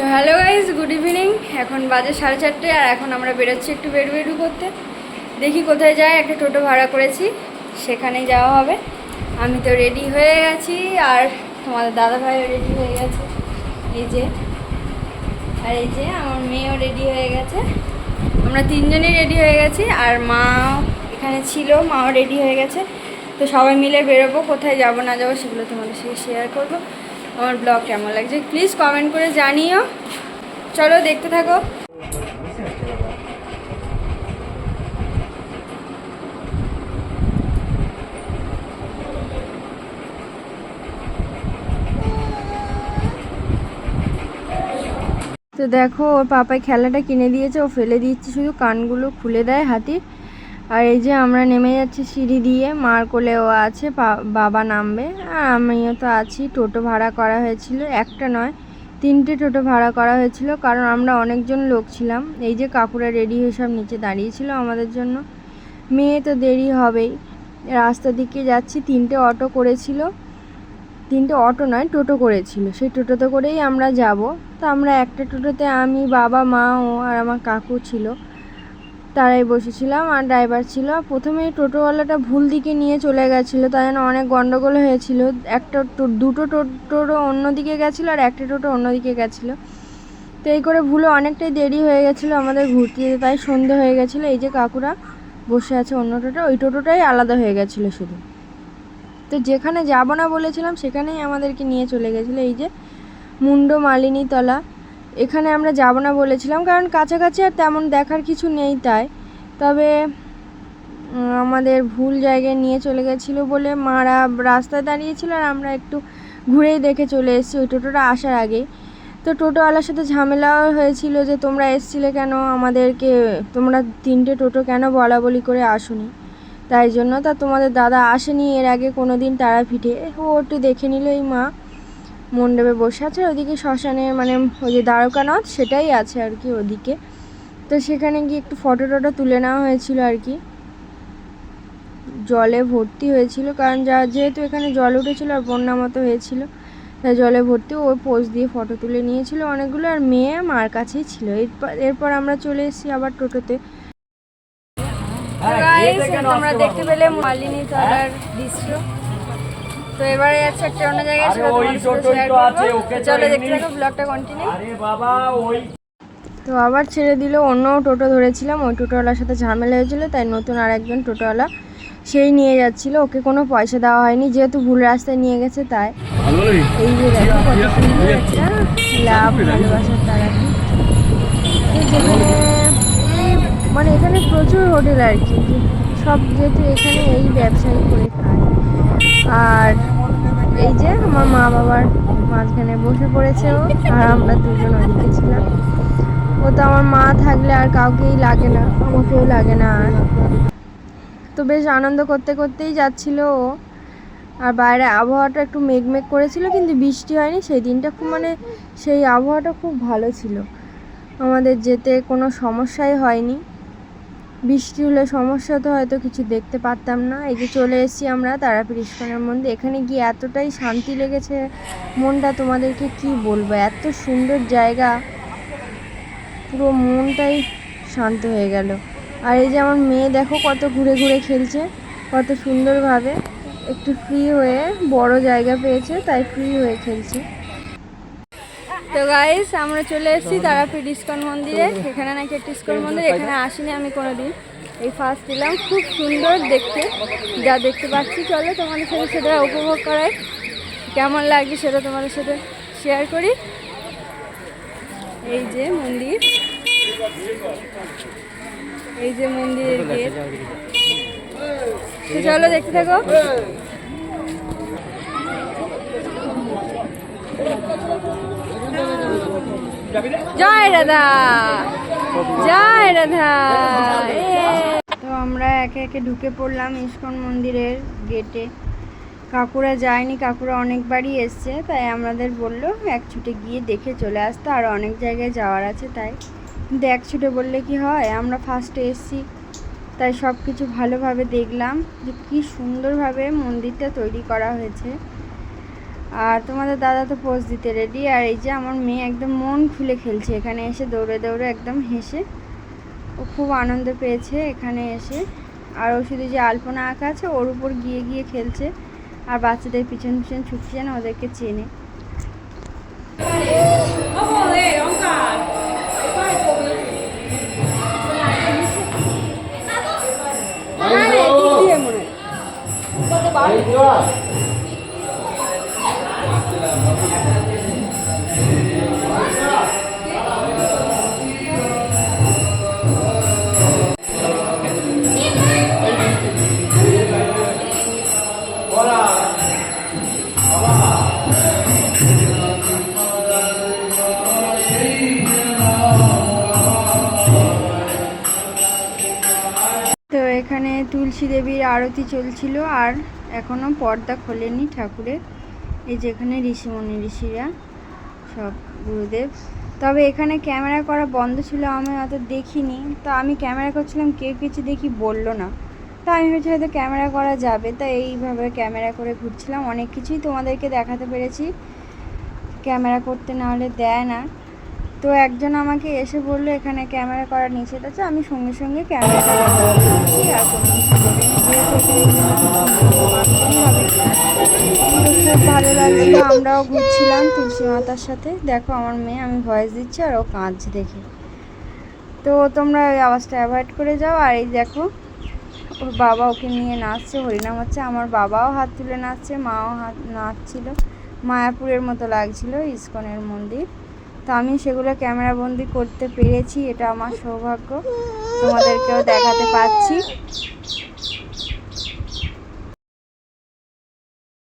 তো hello guys good evening. এখন বাজে সাড়ে চারটে আর এখন আমরা বেরোচ্ছি একটু বেডু বেডু করতে। দেখি কোথায় যায়, একটা টোটো ভাড়া করেছি, সেখানেই যাওয়া হবে। আমি তো রেডি হয়ে গেছি, আর তোমাদের দাদা ভাইও রেডি হয়ে গেছে। এই যে, আর এই যে আমার মেয়েও রেডি হয়ে গেছে। আমরা তিনজনই রেডি হয়ে গেছি, আর মা এখানে ছিল, মাও রেডি হয়ে গেছে। তো সবাই মিলে বেরোবো, কোথায় যাব, না যাব, সেগুলো তোমাদের সাথে শেয়ার করব। আমার ব্লগ কেমন লাগছে প্লিজ কমেন্ট করে জানিও। চলো দেখতে থাকো। তো দেখো, ওর পাপায় খেলাটা কিনে দিয়েছে। ও ফেলে দিচ্ছে শুধু কানগুলো খুলে দেয় হাতির। আর এই যে আমরা নেমে যাচ্ছি সিঁড়ি দিয়ে, মার কোলে ও আছে বাবা নামবে। আর আমিও তো আছি, টোটো ভাড়া করা হয়েছিল, একটা নয়, তিনটে টোটো ভাড়া করা হয়েছিল, কারণ আমরা অনেকজন লোক ছিলাম। এই যে কাকুরা রেডি হয়ে সব নিচে দাঁড়িয়েছিল আমাদের জন্য। মেয়ে তো দেরি হবেই। রাস্তা দিকে যাচ্ছি, তিনটে অটো করেছিল। তিনটে অটো নয়, টোটো করেছিল। সেই টোটোতে করেই আমরা যাব। তো আমরা একটা টোটোতে আমি, বাবা, মা, ও আর আমার কাকু ছিল। তারাই বসেছিলাম আর ড্রাইভার ছিল। প্রথমে টোটোওয়ালাটা ভুল দিকে নিয়ে চলে গেছিল, তাই জন্য অনেক গন্ডগোল হয়েছিল। একটা দুটো টোটো অন্যদিকে গেছিল আর একটা টোটো অন্যদিকে গেছিল। তো এই করে ভুলে অনেকটাই দেরি হয়ে গেছিল আমাদের ঘুরতে যেতে তাই সন্ধে হয়ে গেছিল। এই যে কাকুরা বসে আছে অন্য টোটো, ওই টোটোটাই আলাদা হয়ে গেছিল শুধু। তো যেখানে যাব না বলেছিলাম, সেখানেই আমাদেরকে নিয়ে চলে গেছিল। এই যে মুন্ড মালিনী তলা এখানে আমরা যাব না বলেছিলাম, কারণ কাছাকাছি আর তেমন দেখার কিছু নেই তাই। তবে আমাদের ভুল জায়গায় নিয়ে চলে গেছিল বলে মারা রাস্তায় দাঁড়িয়েছিল আর আমরা একটু ঘুরেই দেখে চলে এসেছি ওই টোটোটা আসার আগে তো টোটোওয়ালার সাথে ঝামেলাও হয়েছিল যে তোমরা এসছিলে কেন? আমাদেরকে, তোমরা তিনটে টোটো কেন বলা বলি করে আসোনি? তাই জন্য তা তোমাদের দাদা আসেনি, এর আগে কোনো দিন তারা তারাপীঠে। ও একটু দেখে নিল এই মা। মণ্ডপে বসে আছে ওদিকে শ্মশানে মানে ওই যে দ্বারকানাথ সেটাই আছে আর কি ওদিকে। তো সেখানে গিয়ে একটু ফটো টটো তুলে নেওয়া হয়েছিল আর কি। জলে ভর্তি হয়েছিল কারণ যা যেহেতু এখানে জল উঠেছিল আর বন্যা মতো হয়েছিল তাই জলে ভর্তি ওই পোজ দিয়ে ফটো তুলে নিয়েছিল অনেকগুলো আর মেয়ে মার কাছেই ছিল। এরপর এরপর আমরা চলে এসেছি আবার টোটোতে। তোমরা দেখতে পেলে মালিনী তলার দৃশ্য। তো এবারে যাচ্ছে একটা অন্য জায়গায় সেটা তোমাদের সাথে শেয়ার করব তো চলো দেখতে থাকো ব্লগটা কন্টিনিউ আরে বাবা ওই তো আবার ছেড়ে দিল অন্য টোটো ধরেছিলাম ওই টোটোওয়ালার সাথে ঝামেলা হয়েছিল তাই নতুন আর একজন টোটোওয়ালা সেই নিয়ে যাচ্ছিল ওকে কোনো পয়সা দেওয়া হয়নি যেহেতু ভুল রাস্তায় নিয়ে গেছে তাই এই যে দেখো কত সুন্দর একটা লাভ ভালোবাসার তারাপি তো যেখানে মানে এখানে প্রচুর হোটেল আর কি সব যেহেতু এখানে এই ব্যবসায়ী করে আর এই যে আমার মা বাবার মাঝখানে বসে পড়েছে ও, আর আমরা দুজন ওদিকে ছিলাম। ও তো আমার মা থাকলে আর কাউকেই লাগে না আমাকেও লাগে না আর। তো বেশ আনন্দ করতে করতেই যাচ্ছিল ও। আর বাইরে আবহাওয়াটা একটু মেঘমেঘ করেছিল, কিন্তু বৃষ্টি হয়নি। সেই দিনটা খুব মানে সেই আবহাওয়াটা খুব ভালো ছিল। আমাদের যেতে কোনো সমস্যাই হয়নি। বৃষ্টি হলে সমস্যা তো হয়তো কিছু দেখতে পারতাম না। এই যে চলে এসেছি আমরা তারাপীঠ ইস্কনের মধ্যে এখানে গিয়ে এতটাই শান্তি লেগেছে। মনটা তোমাদেরকে কি বলব? এত সুন্দর জায়গা। পুরো মনটাই শান্ত হয়ে গেল। আর এই যে আমার মেয়ে দেখো কত ঘুরে ঘুরে খেলছে, কত সুন্দরভাবে। একটু ফ্রি হয়ে বড় জায়গা পেয়েছে, তাই ফ্রি হয়ে খেলছে। তো গাইস আমরা চলে এসেছি তারাপীঠ ইস্কন মন্দিরে। এখানে নাকি একটা ইস্কন মন্দির, এখানে আসিনি আমি কোনোদিন। এই ফার্স্ট এলাম খুব সুন্দর দেখতে। যা দেখতে পাচ্ছি, চলো তোমাদের সাথে সেটা উপভোগ করাই। কেমন লাগছে সেটা তোমাদের সাথে শেয়ার করি। এই যে মন্দির। এই যে মন্দিরের গেট। চলো দেখতে থাকো। জয় রাধা। জয় রাধা। তো আমরা একে একে ঢুকে পড়লাম ইস্কন মন্দিরের গেটে। কাকুরা যায়নি, কাকুরা অনেকবারই এসছে, তাই আমাদের বলল, এক ছুটে গিয়ে দেখে চলে আসতে আর অনেক জায়গায় যাওয়ার আছে তাই। কিন্তু এক ছুটে বললে কি হয়, আমরা ফার্স্টে এসছি, তাই সব কিছু ভালোভাবে দেখলাম যে কী সুন্দরভাবে মন্দিরটা তৈরি করা হয়েছে। আর তোমাদের দাদা তো পোজ দিতে রেডি আর এই যে আমার মেয়ে একদম মন খুলে খেলছে। এখানে এসে দৌড়ে দৌড়ে একদম হেসে ও খুব আনন্দ পেয়েছে এখানে এসে। আর ও শুধু যে আলপনা আঁকা আছে ওর উপর গিয়ে গিয়ে খেলছে। আর বাচ্চাদের পিছন পিছন ছুটছে না ওদেরকে চেনে। তো এখানে তুলসী দেবীর আরতি চলছিল আর এখনও পর্দা খোলেনি ঠাকুরের। এই যেখানে ঋষিমণি ঋষিরা, সব গুরুদেব। তবে এখানে ক্যামেরা করা বন্ধ ছিল, আমি অত দেখিনি। তো আমি ক্যামেরা করছিলাম, কেউ কিছু দেখি বলল না। তা আমি ভেবেছি হয়তো ক্যামেরা করা যাবে, তা এইভাবে ক্যামেরা করে ঘুরছিলাম। অনেক কিছুই তোমাদেরকে দেখাতে পেরেছি। ক্যামেরা করতে না হলে দেয় না। তো একজন আমাকে এসে বলল, এখানে ক্যামেরা করা নিষেধ আছে, আমি সঙ্গে সঙ্গে ক্যামেরাটা করছি আর কোনো খুব ভালো লাগছিল আমরাও ঘুরছিলাম তুলসী মাতার সাথে। দেখো আমার মেয়ে, আমি ভয়েস দিচ্ছি আর ও কাঁদছে দেখে। তো তোমরা ওই আওয়াজটা অ্যাভয়েড করে যাও, আর এই দেখো, ওর বাবা ওকে নিয়ে নাচছে, হরিনাম হচ্ছে। আমার বাবাও হাত তুলে নাচছে, মাও হাত নাচছিল। মায়াপুরের মতো লাগছিল, ইস্কনের মন্দির। তো আমি সেগুলো ক্যামেরা বন্দি করতে পেরেছি এটা আমার সৌভাগ্য। তোমাদেরকেও দেখাতে পাচ্ছি।